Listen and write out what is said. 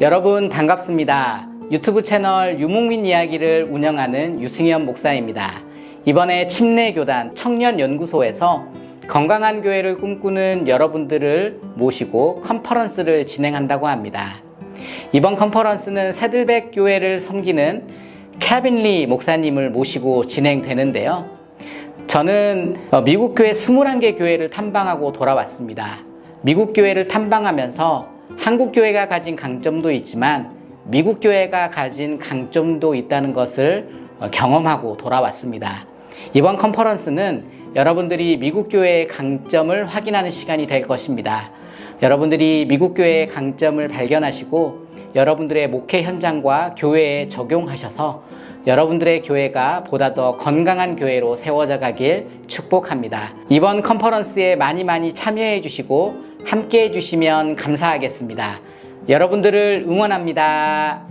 여러분 반갑습니다. 유튜브 채널 유목민 이야기를 운영하는 유승현 목사입니다. 이번에 침례교단 청년연구소에서 건강한 교회를 꿈꾸는 여러분들을 모시고 컨퍼런스를 진행한다고 합니다. 이번 컨퍼런스는 새들백 교회를 섬기는 캐빈리 목사님을 모시고 진행되는데요. 저는 어, 미국 교회 21개 교회를 탐방하고 돌아왔습니다. 미국 교회를 탐방하면서 한국 교회가 가진 강점도 있지만 미국 교회가 가진 강점도 있다는 것을 어, 경험하고 돌아왔습니다. 이번 컨퍼런스는 여러분들이 미국 교회의 강점을 확인하는 시간이 될 것입니다. 여러분들이 미국 교회의 강점을 발견하시고 여러분들의 목회 현장과 교회에 적용하셔서 여러분들의 교회가 보다 더 건강한 교회로 세워져 가길 축복합니다. 이번 컨퍼런스에 많이 많이 참여해 주시고 함께 해 주시면 감사하겠습니다. 여러분들을 응원합니다.